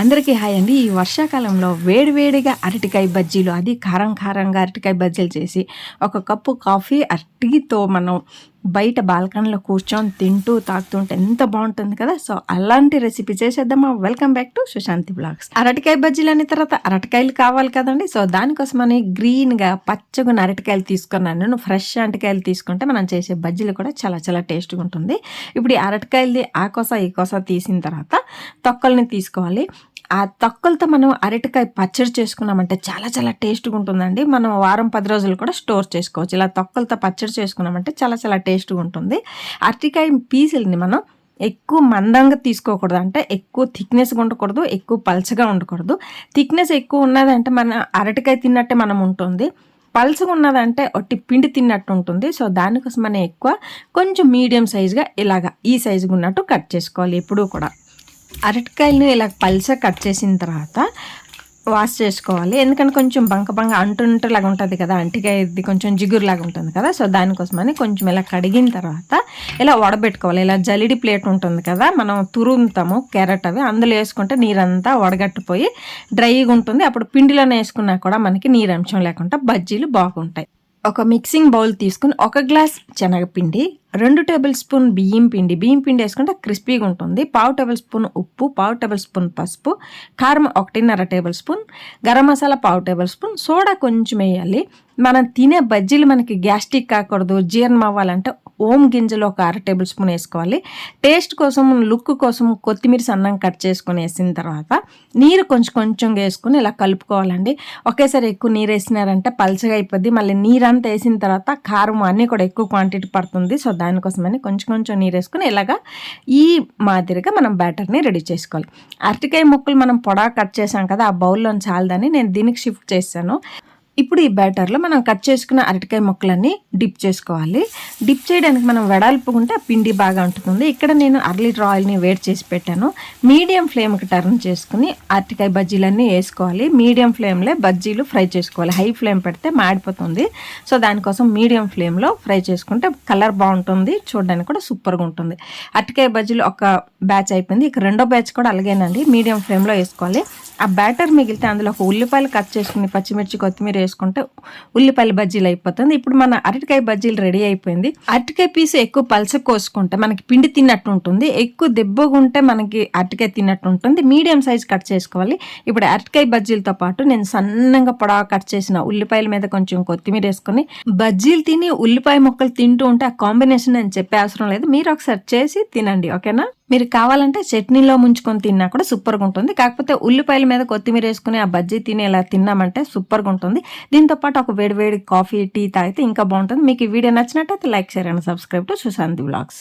అందరికీ హాయ్ అండి. ఈ వర్షాకాలంలో వేడివేడిగా అరటికాయ బజ్జీలు అది కారం కారంగా అరటికాయ బజ్జీలు చేసి ఒక కప్పు కాఫీ అరటితో మనం బయట బాల్కనీలో కూర్చొని తింటూ తాగుతుంటే ఎంత బాగుంటుంది కదా. సో అలాంటి రెసిపీ చేసేద్దామా? Welcome back to Sushanti blogs. అరటికాయ బజ్జీలు అనే తర్వాత అరటికాయలు కావాలి కదండి. సో దానికోసమని గ్రీన్గా పచ్చగా అరటికాయలు తీసుకున్నాను నేను ఫ్రెష్ అరటికాయలు తీసుకుంటే మనం చేసే బజ్జీలు కూడా చాలా చాలా టేస్ట్గా ఉంటుంది. ఇప్పుడు ఈ అరటికాయలది ఆ కోస ఈ కోస తీసిన తర్వాత తొక్కల్ని తీసుకోవాలి. ఆ తొక్కలతో మనం అరటికాయ పచ్చడి చేసుకున్నామంటే చాలా చాలా టేస్ట్గా ఉంటుందండి. మనం వారం పది రోజులు కూడా స్టోర్ చేసుకోవచ్చు. ఇలా తొక్కలతో పచ్చడి చేసుకున్నామంటే చాలా చాలా టేస్ట్గా ఉంటుంది. అరటికాయ పీసుల్ని మనం ఎక్కువ మందంగా తీసుకోకూడదు. అంటే ఎక్కువ థిక్నెస్గా ఉండకూడదు ఎక్కువ పల్చగా ఉండకూడదు. థిక్నెస్ ఎక్కువ ఉన్నదంటే మన అరటికాయ తిన్నట్టే మనం ఉంటుంది. పల్చగా ఉన్నదంటే ఒట్టి పిండి తిన్నట్టు ఉంటుంది. సో దానికోసం మనం ఎక్కువ కొంచెం మీడియం సైజుగా ఇలాగా ఈ సైజుగా ఉన్నట్టు కట్ చేసుకోవాలి ఎప్పుడూ కూడా. అరటికాయలను ఇలా పల్చ కట్ చేసిన తర్వాత వాష్ చేసుకోవాలి. ఎందుకంటే కొంచెం బంక బంక అంటుంటలాగా ఉంటుంది కదా అంటికాయది కొంచెం జిగురులాగా ఉంటుంది కదా సో దానికోసమని కొంచెం ఇలా కడిగిన తర్వాత ఇలా వడబెట్టుకోవాలి. ఇలా జలిడి ప్లేట్ ఉంటుంది కదా మనం తురుముతాము క్యారెట్ అవి అందులో వేసుకుంటే నీరంతా వడగట్టిపోయి డ్రైగా ఉంటుంది. అప్పుడు పిండిలోనే వేసుకున్నా కూడా మనకి నీరంశం లేకుండా బజ్జీలు బాగుంటాయి. ఒక మిక్సింగ్ బౌల్ తీసుకుని ఒక గ్లాస్ శనగపిండి రెండు టేబుల్ స్పూన్ బియ్యం పిండి. బియ్యం పిండి వేసుకుంటే క్రిస్పీగా ఉంటుంది. పావు టేబుల్ స్పూన్ ఉప్పు పావు టేబుల్ స్పూన్ పసుపు కారం ఒకటిన్నర టేబుల్ స్పూన్ గరం మసాలా పావు టేబుల్ స్పూన్ సోడా కొంచెం వేయాలి. మనం తినే బజ్జీలు మనకి గ్యాస్ట్రిక్ కాకూడదు జీర్ణం అవ్వాలంటే ఓం గింజలు ఒక అర టేబుల్ స్పూన్ వేసుకోవాలి. టేస్ట్ కోసం లుక్ కోసం కొత్తిమీర సన్నం కట్ చేసుకొని వేసిన తర్వాత నీరు కొంచెం కొంచెం వేసుకుని ఇలా కలుపుకోవాలండి. ఒకేసారి ఎక్కువ నీరు వేసినారంటే పల్చగా అయిపోద్ది. మళ్ళీ నీరంతా వేసిన తర్వాత కారం అన్నీ కూడా ఎక్కువ క్వాంటిటీ పడుతుంది. సో దానికోసమని కొంచెం కొంచెం నీరు వేసుకుని ఇలాగా ఈ మాదిరిగా మనం బ్యాటర్ని రెడీ చేసుకోవాలి. అరటికాయ ముక్కలు మనం పొడా కట్ చేసాం కదా ఆ బౌల్లో చాలదని నేను దీనికి షిఫ్ట్ చేశాను. ఇప్పుడు ఈ బ్యాటర్లో మనం కట్ చేసుకున్న అరటికాయ ముక్కలన్నీ డిప్ చేసుకోవాలి. డిప్ చేయడానికి మనం వెడల్పుకుంటే పిండి బాగా ఉంటుంది ఇక్కడ నేను అర లీటర్ ఆయిల్ని వేడి చేసి పెట్టాను. మీడియం ఫ్లేమ్కి టర్న్ చేసుకుని అరటికాయ బజ్జీలన్నీ వేసుకోవాలి. మీడియం ఫ్లేమ్లో బజ్జీలు ఫ్రై చేసుకోవాలి. హై ఫ్లేమ్ పెడితే మాడిపోతుంది. సో దానికోసం మీడియం ఫ్లేమ్లో ఫ్రై చేసుకుంటే కలర్ బాగుంటుంది. చూడడానికి కూడా సూపర్గా ఉంటుంది. అరటికాయ బజ్జీలు ఒక బ్యాచ్ అయిపోయింది. ఇక రెండో బ్యాచ్ కూడా అలాగేనండి. మీడియం ఫ్లేమ్లో వేసుకోవాలి. ఆ బ్యాటర్ మిగిలితే అందులో ఒక ఉల్లిపాయలు కట్ చేసుకుని పచ్చిమిర్చి కొత్తిమీర వేసుకుంటే ఉల్లిపల్లి బజ్జీలు అయిపోతుంది. ఇప్పుడు మన అరటికాయ బజ్జీలు రెడీ అయిపోయింది. అరటికాయ పీసు ఎక్కువ పలస కోసుకుంటే మనకి పిండి తిన్నట్టు ఉంటుంది. ఎక్కువ దెబ్బగుంటే మనకి అరటికాయ తిన్నట్టు ఉంటుంది. మీడియం సైజ్ కట్ చేసుకోవాలి. ఇప్పుడు అరటికాయ బజ్జీలతో పాటు నేను సన్నంగా పొడవ కట్ చేసిన ఉల్లిపాయల మీద కొంచెం కొత్తిమీర వేసుకొని బజ్జీలు తిని ఉల్లిపాయ ముక్కలు తింటూ ఉంటే ఆ కాంబినేషన్ అని చెప్పే అవసరం లేదు. మీరు ఒకసారి చేసి తినండి. ఓకేనా? మీరు కావాలంటే చట్నీలో ముంచుకొని తిన్నా కూడా సూపర్గా ఉంటుంది. కాకపోతే ఉల్లిపాయల మీద కొత్తిమీర వేసుకుని ఆ బజ్జీ తిని ఇలా తిన్నామంటే సూపర్గా ఉంటుంది. దీంతో పాటు ఒక వేడి వేడి కాఫీ టీ తాగితే ఇంకా బాగుంటుంది. మీకు ఈ వీడియో నచ్చినట్టయితే like share and subscribe to Sushanti blogs.